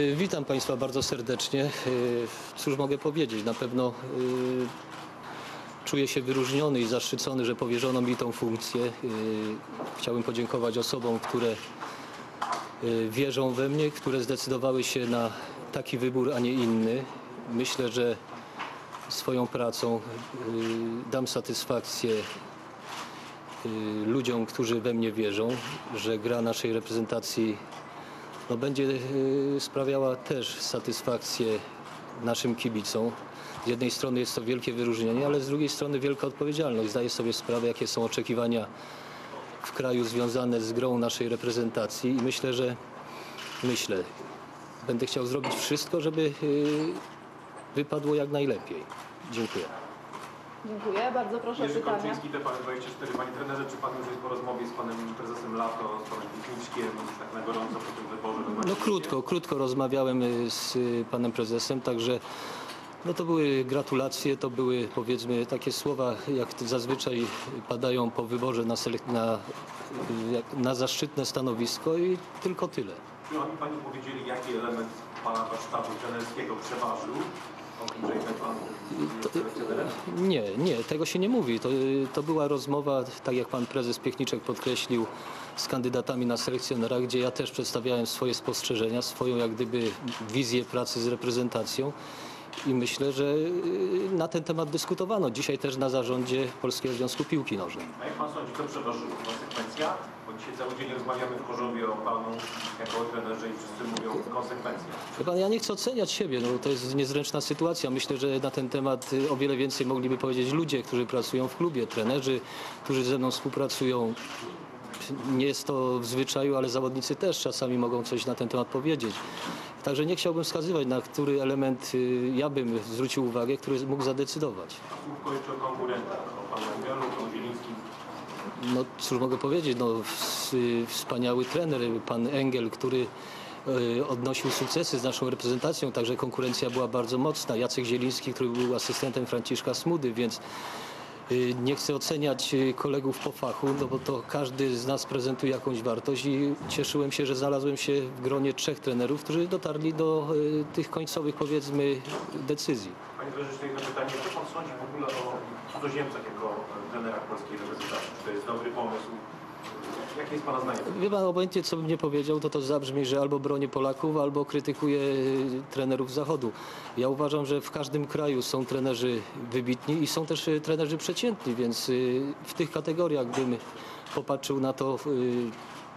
Y, Witam Państwa bardzo serdecznie. Y, Cóż mogę powiedzieć? Na pewno y, czuję się wyróżniony i zaszczycony, że powierzono mi tą funkcję. Chciałbym podziękować osobom, które wierzą we mnie, które zdecydowały się na taki wybór, a nie inny. Myślę, że swoją pracą dam satysfakcję ludziom, którzy we mnie wierzą, że gra naszej reprezentacji no, będzie y, sprawiała też satysfakcję naszym kibicom. Z jednej strony jest to wielkie wyróżnienie, ale z drugiej strony wielka odpowiedzialność. Zdaję sobie sprawę, jakie są oczekiwania w kraju związane z grą naszej reprezentacji i myślę, że myślę, będę chciał zrobić wszystko, żeby y, wypadło jak najlepiej. Dziękuję. Dziękuję. Bardzo proszę Jerzy pytania. Kolczyński, TVN24. Panie trenerze, czy Pan już jest po rozmowie z Panem Prezesem Lato, z Panem Piechniczkiem, tak na gorąco po tym wyborze? No krótko, krótko rozmawiałem y, z y, panem prezesem, także no to były gratulacje, to były powiedzmy takie słowa, jak zazwyczaj padają po wyborze na, selek- na, jak- na zaszczytne stanowisko i tylko tyle. Czy oni Pani powiedzieli, jaki element Pana warsztatu trenerskiego przeważył? Nie, nie, tego się nie mówi. To, to była rozmowa, tak jak pan prezes Piechniczek podkreślił, z kandydatami na selekcjonera, gdzie ja też przedstawiałem swoje spostrzeżenia, swoją jak gdyby wizję pracy z reprezentacją. I myślę, że y, na ten temat dyskutowano. Dzisiaj też na zarządzie Polskiego Związku Piłki Nożnej. A jak Pan sądzi, to przeważyło? Konsekwencja? Bo dzisiaj cały dzień rozmawiamy w Chorzowie o Panu jako o trenerze i wszyscy mówią konsekwencja. Wie pan, ja nie chcę oceniać siebie, no, to jest niezręczna sytuacja. Myślę, że na ten temat y, o wiele więcej mogliby powiedzieć ludzie, którzy pracują w klubie, trenerzy, którzy ze mną współpracują. Nie jest to w zwyczaju, ale zawodnicy też czasami mogą coś na ten temat powiedzieć. Także nie chciałbym wskazywać, na który element y, ja bym zwrócił uwagę, który mógł zadecydować. Słówko jeszcze o konkurentach, o Panu Engelu, o Panu Zielińskim. No cóż mogę powiedzieć, no, y, wspaniały trener, pan Engel, który y, odnosił sukcesy z naszą reprezentacją, także konkurencja była bardzo mocna. Jacek Zieliński, który był asystentem Franciszka Smudy, więc nie chcę oceniać y, kolegów po fachu, no bo to każdy z nas prezentuje jakąś wartość i cieszyłem się, że znalazłem się w gronie trzech trenerów, którzy dotarli do y, tych końcowych powiedzmy decyzji. Panie jeszcze jedno pytanie. Co Pan sądzi w ogóle o cudzoziemcach jako e, trenerach polskiej reprezentacji? Czy to jest dobry pomysł? Jakie jest Pana zdanie? Wie pan, obojętnie co bym nie powiedział, to to zabrzmi, że albo bronię Polaków, albo krytykuję y, trenerów Zachodu. Ja uważam, że w każdym kraju są trenerzy wybitni i są też y, trenerzy przeciętni, więc y, w tych kategoriach bym popatrzył na to,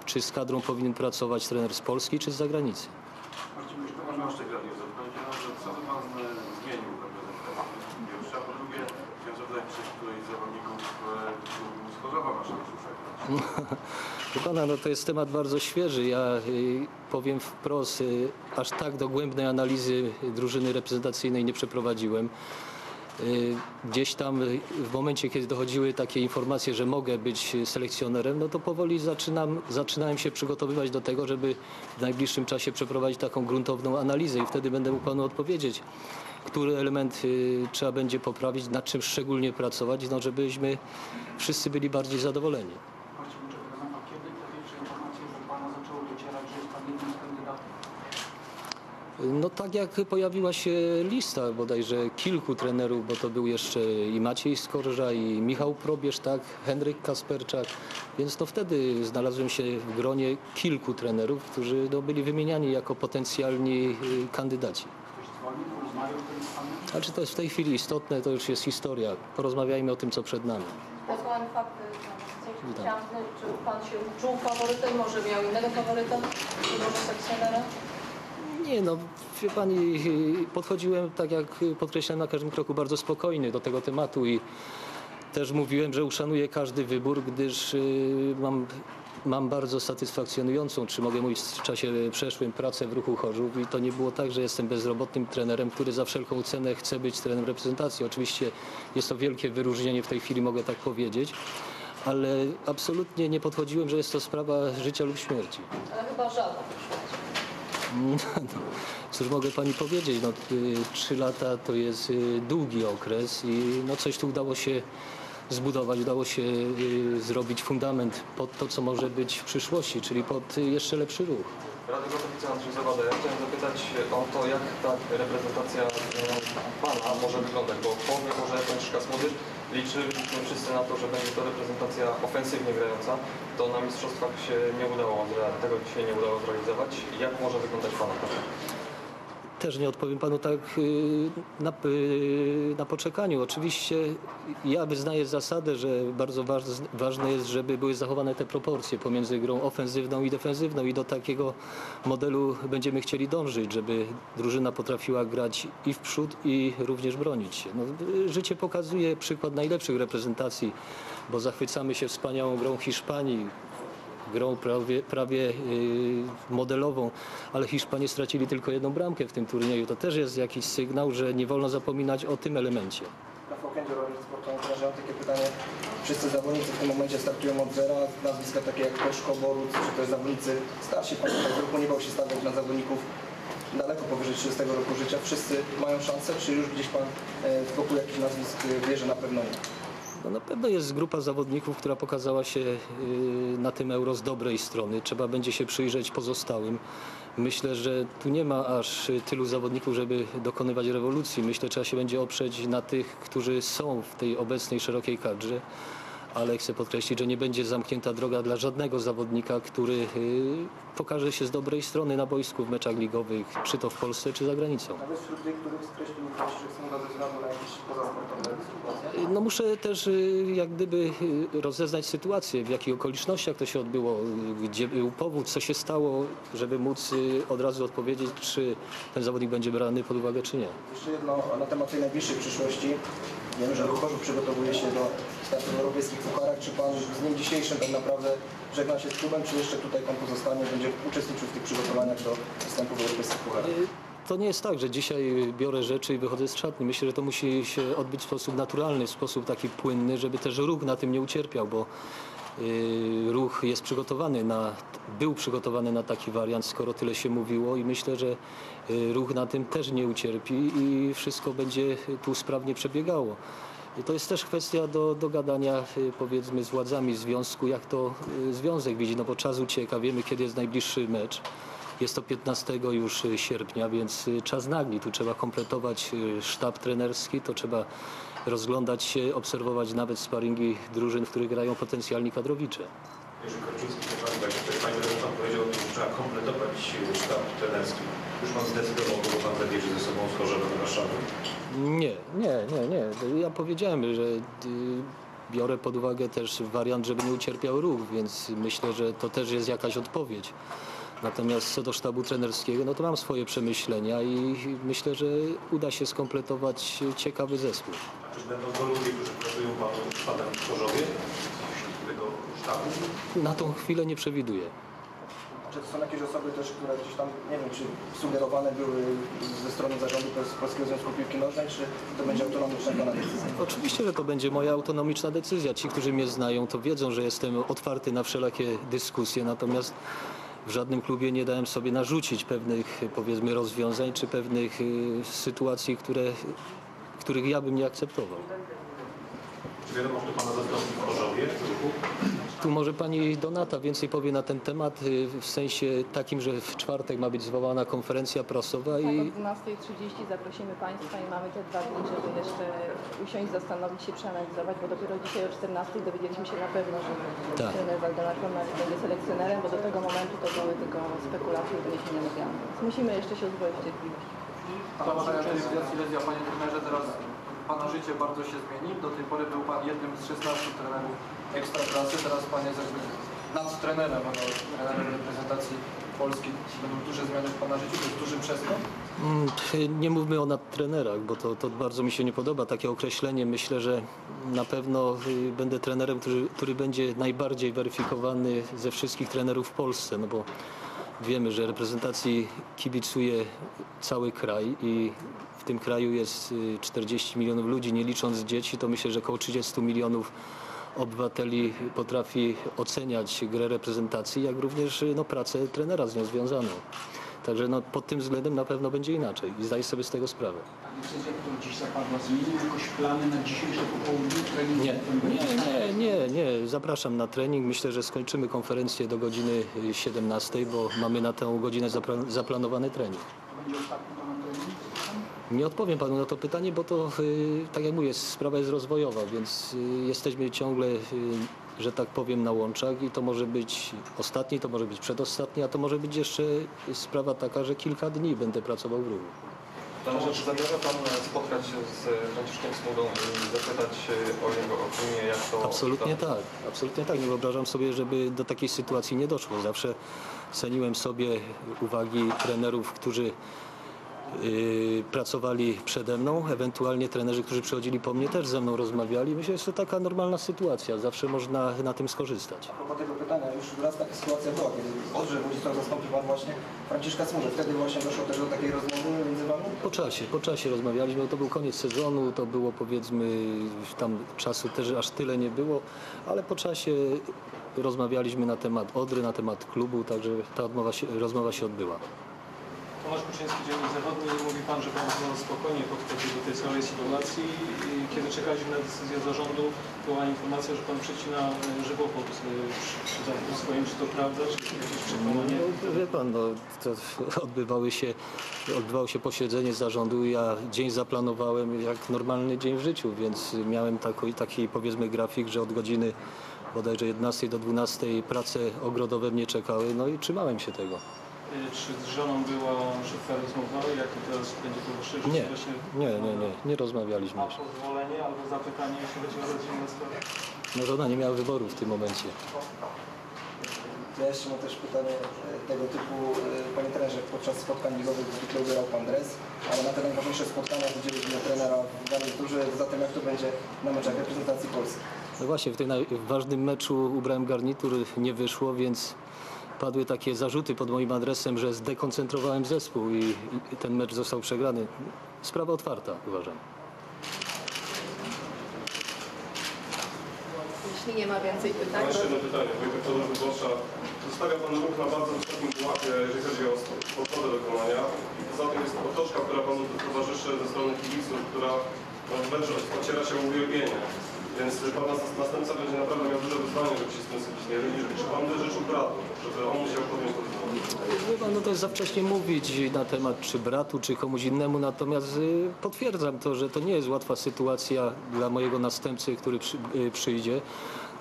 czy z kadrą powinien pracować trener z Polski, czy z zagranicy. Marcin, jeszcze Pan Maszczyk radiowy. Powiedział, że co by Pan e, zmienił w reprezentacji? Pierwsza, po drugie, chciałem zapytać, czy któryś z zawodników e, z Chorzowa ma szansę przegrać? Wie pana, no to jest temat bardzo świeży. Ja y, powiem wprost, y, aż tak dogłębnej analizy drużyny reprezentacyjnej nie przeprowadziłem. Y, Gdzieś tam w momencie, kiedy dochodziły takie informacje, że mogę być selekcjonerem, no to powoli zaczynam, zaczynałem się przygotowywać do tego, żeby w najbliższym czasie przeprowadzić taką gruntowną analizę i wtedy będę mógł panu odpowiedzieć, który element trzeba będzie poprawić, nad czym szczególnie pracować, no żebyśmy wszyscy byli bardziej zadowoleni. Marcin, czy wygląda Pan, kiedy te pierwsze informacje do Pana zaczęły docierać, że jest Pan jednym z kandydatów? No tak jak pojawiła się lista bodajże kilku trenerów, bo to był jeszcze i Maciej Skorża, i Michał Probierz, tak, Henryk Kasperczak, więc to wtedy znalazłem się w gronie kilku trenerów, którzy no, byli wymieniani jako potencjalni y, kandydaci. Ktoś dzwonił, rozmawiał wtedy z Panem? A czy to jest w tej chwili istotne, to już jest historia. Porozmawiajmy o tym, co przed nami. Witam. Chciałam znać, czy Pan się czuł faworytem, może miał innego faworyta, czy może sekcjonera? Nie no, wie pani, podchodziłem, tak jak podkreślałem na każdym kroku, bardzo spokojnie do tego tematu i też mówiłem, że uszanuję każdy wybór, gdyż y, mam, mam bardzo satysfakcjonującą, czy mogę mówić w czasie przeszłym, pracę w ruchu Chorzów i to nie było tak, że jestem bezrobotnym trenerem, który za wszelką cenę chce być trenerem reprezentacji. Oczywiście jest to wielkie wyróżnienie, w tej chwili mogę tak powiedzieć, ale absolutnie nie podchodziłem, że jest to sprawa życia lub śmierci. Ale chyba żadna. No, cóż mogę pani powiedzieć, no, y, trzy lata to jest y, długi okres i no, coś tu udało się zbudować, udało się y, zrobić fundament pod to, co może być w przyszłości, czyli pod y, jeszcze lepszy ruch. Radek Gotowica, Andrzej Zawada. Ja chciałem zapytać o to, jak ta reprezentacja e, Pana może wyglądać, bo połowie może jakąś Młodzież liczyliśmy wszyscy na to, że będzie to reprezentacja ofensywnie grająca. To na mistrzostwach się nie udało, tego dzisiaj nie udało zrealizować. Jak może wyglądać Pana? Też nie odpowiem panu tak y, na, y, na poczekaniu. Oczywiście ja wyznaję zasadę, że bardzo waż- ważne jest, żeby były zachowane te proporcje pomiędzy grą ofensywną i defensywną i do takiego modelu będziemy chcieli dążyć, żeby drużyna potrafiła grać i w przód i również bronić się. No, życie pokazuje przykład najlepszych reprezentacji, bo zachwycamy się wspaniałą grą Hiszpanii, grą prawie, prawie yy, modelową, ale Hiszpanie stracili tylko jedną bramkę w tym turnieju. To też jest jakiś sygnał, że nie wolno zapominać o tym elemencie. Takie pytanie. Wszyscy zawodnicy w tym momencie startują od zera, nazwiska takie jak Koszko, Boruc, czy też zawodnicy starsi, pan roku nie bał się stawiać na zawodników daleko powyżej 30 roku życia. Wszyscy mają szansę, czy już gdzieś pan e, wokół jakichś nazwisk e, wie, że na pewno nie? No na pewno jest grupa zawodników, która pokazała się yy, na tym euro z dobrej strony. Trzeba będzie się przyjrzeć pozostałym. Myślę, że tu nie ma aż tylu zawodników, żeby dokonywać rewolucji. Myślę, że trzeba się będzie oprzeć na tych, którzy są w tej obecnej szerokiej kadrze. Ale chcę podkreślić, że nie będzie zamknięta droga dla żadnego zawodnika, który yy, pokaże się z dobrej strony na boisku w meczach ligowych, czy to w Polsce, czy za granicą. Nawet wśród tych, których skreślił że chcą na jakieś pozasportowe sytuacje. No muszę też y, jak gdyby y, rozeznać sytuację, w jakich okolicznościach to się odbyło, y, gdzie był powód, co się stało, żeby móc y, od razu odpowiedzieć, czy ten zawodnik będzie brany pod uwagę, czy nie. Jeszcze jedno na temat tej najbliższej przyszłości. Wiemy, że Ruchorzów przygotowuje się do startu w europejskich pucharach. Czy pan z dniem dzisiejszym tak naprawdę żegna się z klubem, czy jeszcze tutaj pan pozostanie, będzie uczestniczył w tych przygotowaniach do występu w europejskich pucharach? Y, To nie jest tak, że dzisiaj biorę rzeczy i wychodzę z szatni. Myślę, że to musi się odbyć w sposób naturalny, w sposób taki płynny, żeby też ruch na tym nie ucierpiał, bo ruch jest przygotowany na, był przygotowany na taki wariant, skoro tyle się mówiło i myślę, że y, ruch na tym też nie ucierpi i wszystko będzie tu sprawnie przebiegało. I To jest też kwestia do dogadania y, powiedzmy z władzami związku, jak to y, związek widzi, no bo czas ucieka, wiemy kiedy jest najbliższy mecz. Jest to 15 już y, sierpnia, więc y, czas nagli. Tu trzeba kompletować y, sztab trenerski, to trzeba rozglądać się, obserwować nawet sparingi drużyn, w których grają potencjalni kadrowicze. Jerzy Korczyński, Pani Redaktor powiedział że trzeba kompletować sztab trenerski. Już Pan zdecydował, kogo Pan zabierze ze sobą Chorzowa do Warszawy? Nie, nie, nie, nie. Ja powiedziałem, że y, biorę pod uwagę też wariant, żeby nie ucierpiał ruch, więc myślę, że to też jest jakaś odpowiedź. Natomiast co do sztabu trenerskiego, no to mam swoje przemyślenia i myślę, że uda się skompletować ciekawy zespół. A czy będą to ludzie, którzy pracują Panu w Chorzowie? Z tego sztabu? Na tą chwilę nie przewiduję. Czy to są jakieś osoby też, które gdzieś tam, nie wiem, czy sugerowane były ze strony zarządu Pols- Polskiego Związku Piłki Nożnej, czy to będzie autonomiczna Pana decyzja? Oczywiście, że to będzie moja autonomiczna decyzja. Ci, którzy mnie znają, to wiedzą, że jestem otwarty na wszelakie dyskusje, natomiast w żadnym klubie nie dałem sobie narzucić pewnych, powiedzmy, rozwiązań czy pewnych y, sytuacji, które, których ja bym nie akceptował. Czy wiadomo, że Pana zastąpi w Chorzowie? Tu może pani Donata więcej powie na ten temat, y, w sensie takim, że w czwartek ma być zwołana konferencja prasowa Tak, i o 12.30 zaprosimy Państwa i mamy te dwa dni, żeby jeszcze usiąść, zastanowić się, przeanalizować, bo dopiero dzisiaj o 14.00 dowiedzieliśmy się na pewno, że Tak. trener Waldemar Konrad będzie selekcjonerem, bo do tego momentu to były tylko spekulacje i doniesienia medialne. Więc musimy jeszcze się uzbroić w cierpliwość. Pana badania telewizja Silesia, panie trenerze, teraz pana życie bardzo się zmieni. Do tej pory był pan jednym z 16 trenerów ekstraklasy, teraz pan jest jakby nadtrenerem, a trenerem reprezentacji Polski. Będą duże zmiany w pana życiu, to jest duży przeskok. Mm, Nie mówmy o nadtrenerach, bo to, to bardzo mi się nie podoba takie określenie. Myślę, że na pewno y, będę trenerem, który, który będzie najbardziej weryfikowany ze wszystkich trenerów w Polsce, no bo wiemy, że reprezentacji kibicuje cały kraj i w tym kraju jest y, 40 milionów ludzi, nie licząc dzieci, to myślę, że około 30 milionów obywateli potrafi oceniać grę reprezentacji, jak również y, no, pracę trenera z nią związaną. Także no, pod tym względem na pewno będzie inaczej i zdaję sobie z tego sprawę. Decyzja, która dziś zapadła, jakoś plany na dzisiejsze popołudnie treningu? Nie, nie, nie, nie, nie. Zapraszam na trening. Myślę, że skończymy konferencję do godziny y, 17, bo mamy na tę godzinę zapla- zaplanowany trening. To będzie ostatni pana trening? Nie odpowiem panu na to pytanie, bo to, y, tak jak mówię, sprawa jest rozwojowa, więc y, jesteśmy ciągle, y, że tak powiem, na łączach i to może być ostatni, to może być przedostatni, a to może być jeszcze sprawa taka, że kilka dni będę pracował w ruchu. Trenerze, czy zamierza Pan spotkać się z Franciszkiem Smudą i zapytać o jego opinię, jak to... Absolutnie tak, absolutnie tak. Nie wyobrażam sobie, żeby do takiej sytuacji nie doszło. Zawsze ceniłem sobie uwagi trenerów, którzy pracowali przede mną, ewentualnie trenerzy, którzy przychodzili po mnie też ze mną rozmawiali. Myślę, że to taka normalna sytuacja. Zawsze można na tym skorzystać. A propos tego pytania, już raz taka sytuacja była, kiedy Odrze Wódzisław zastąpił Pan właśnie Franciszka Smudę. Wtedy właśnie doszło też do takiej rozmowy między Wami? Po czasie, po czasie rozmawialiśmy. To był koniec sezonu, to było powiedzmy tam czasu też aż tyle nie było, ale po czasie rozmawialiśmy na temat Odry, na temat klubu, także ta odmowa się, rozmowa się odbyła. Tomasz Kuczyński, dziennik zawodny. Mówi Pan, że Pan spokojnie podchodzi do tej całej sytuacji. Kiedy czekaliśmy na decyzję zarządu, była informacja, że Pan przecina e, żywopłot e, przy, swoim. Czy to prawda, czy jakieś przekonanie? No, wie pan, no, to odbywały się, odbywało się posiedzenie zarządu. Ja dzień zaplanowałem jak normalny dzień w życiu, więc miałem taki, taki powiedzmy grafik, że od godziny bodajże 11 do 12 prace ogrodowe mnie czekały, no i trzymałem się tego. E, Czy z żoną była szybka rozmowa? Jakie teraz będzie to szerzyć? Nie, Właśnie nie, nie, nie, nie rozmawialiśmy Ma jeszcze. pozwolenie albo zapytanie, jeśli chodzi o rodzinne sprawy? No żona nie miała wyboru w tym momencie. Ja jeszcze mam też pytanie e, tego typu, e, Panie trenerze, podczas spotkań ligowych zwykle ubierał Pan dres, ale na te najważniejsze spotkania udzieliśmy trenera w garniturze, zatem jak to będzie na meczach reprezentacji Polski? No właśnie, w tym ważnym meczu ubrałem garnitur, nie wyszło, więc padły takie zarzuty pod moim adresem, że zdekoncentrowałem zespół i, i ten mecz został przegrany. Sprawa otwarta, uważam. Jeśli nie ma więcej pytań, Mam jeszcze jedno pytanie. Wojtek Tadeusz Wyborcza. Zostawia Pan ruch na bardzo wysokim pułapie, jeżeli chodzi o sportowe dokonania. I poza tym jest otoczka, która Panu towarzyszy ze strony kibiców, która no, wręcz ociera się o uwielbienie. Więc Pana nas- następca będzie naprawdę miał duże wyzwanie, żeby się z tym zbiznieryli. Czy Pan by życzył bratu, żeby on musiał podjąć to wyzwanie? No to jest za wcześnie mówić na temat czy bratu, czy komuś innemu, natomiast y, potwierdzam to, że to nie jest łatwa sytuacja dla mojego następcy, który przy, y, przyjdzie.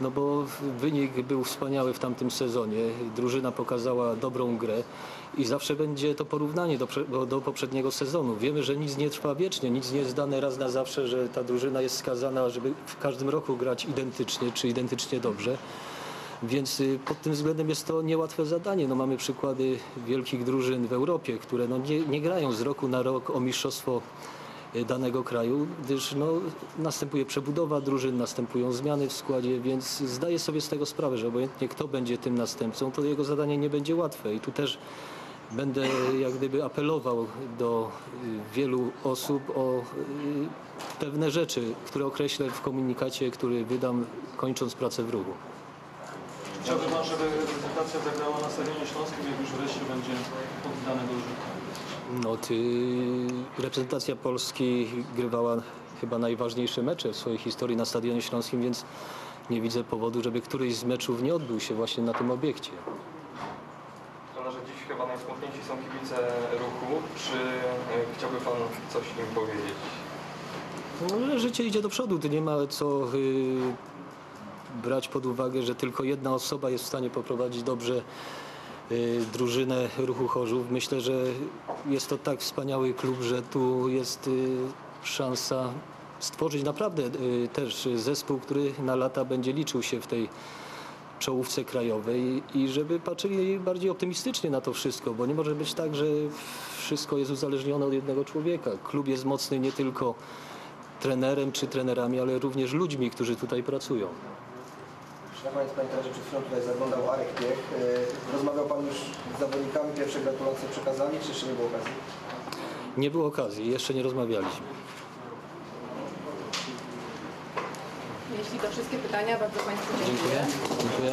No bo wynik był wspaniały w tamtym sezonie. Drużyna pokazała dobrą grę i zawsze będzie to porównanie do, do, poprzedniego sezonu. Wiemy, że nic nie trwa wiecznie, nic nie jest dane raz na zawsze, że ta drużyna jest skazana, żeby w każdym roku grać identycznie czy identycznie dobrze. Więc y, pod tym względem jest to niełatwe zadanie. No, mamy przykłady wielkich drużyn w Europie, które no, nie, nie grają z roku na rok o mistrzostwo danego kraju, gdyż no, następuje przebudowa drużyn, następują zmiany w składzie, więc zdaję sobie z tego sprawę, że obojętnie kto będzie tym następcą, to jego zadanie nie będzie łatwe. I tu też będę jak gdyby apelował do y, wielu osób o y, pewne rzeczy, które określę w komunikacie, który wydam kończąc pracę w ruchu. Chciałby żeby reprezentacja zagrała na Stadionie Śląskim, jak już wreszcie będzie poddane do rzutu? No, ty, reprezentacja Polski grywała chyba najważniejsze mecze w swojej historii na Stadionie Śląskim, więc nie widzę powodu, żeby któryś z meczów nie odbył się właśnie na tym obiekcie. Trenerze, dziś chyba najsmutniejsi są kibice ruchu. Czy e, chciałby Pan coś im powiedzieć? No, życie idzie do przodu, tu nie ma co y, brać pod uwagę, że tylko jedna osoba jest w stanie poprowadzić dobrze drużynę ruchu Chorzów. Myślę, że jest to tak wspaniały klub, że tu jest y, szansa stworzyć naprawdę y, też zespół, który na lata będzie liczył się w tej czołówce krajowej i żeby patrzyli bardziej optymistycznie na to wszystko, bo nie może być tak, że wszystko jest uzależnione od jednego człowieka. Klub jest mocny nie tylko trenerem czy trenerami, ale również ludźmi, którzy tutaj pracują. Na koniec Panie trenerze, przed chwilą tutaj zaglądał Arek Piech. E, Rozmawiał Pan już z zawodnikami, pierwsze gratulacje przekazali, czy jeszcze nie było okazji? Nie było okazji, jeszcze nie rozmawialiśmy. jeśli to wszystkie pytania, bardzo Państwu Dziękuję. dziękuję. Dziękuję.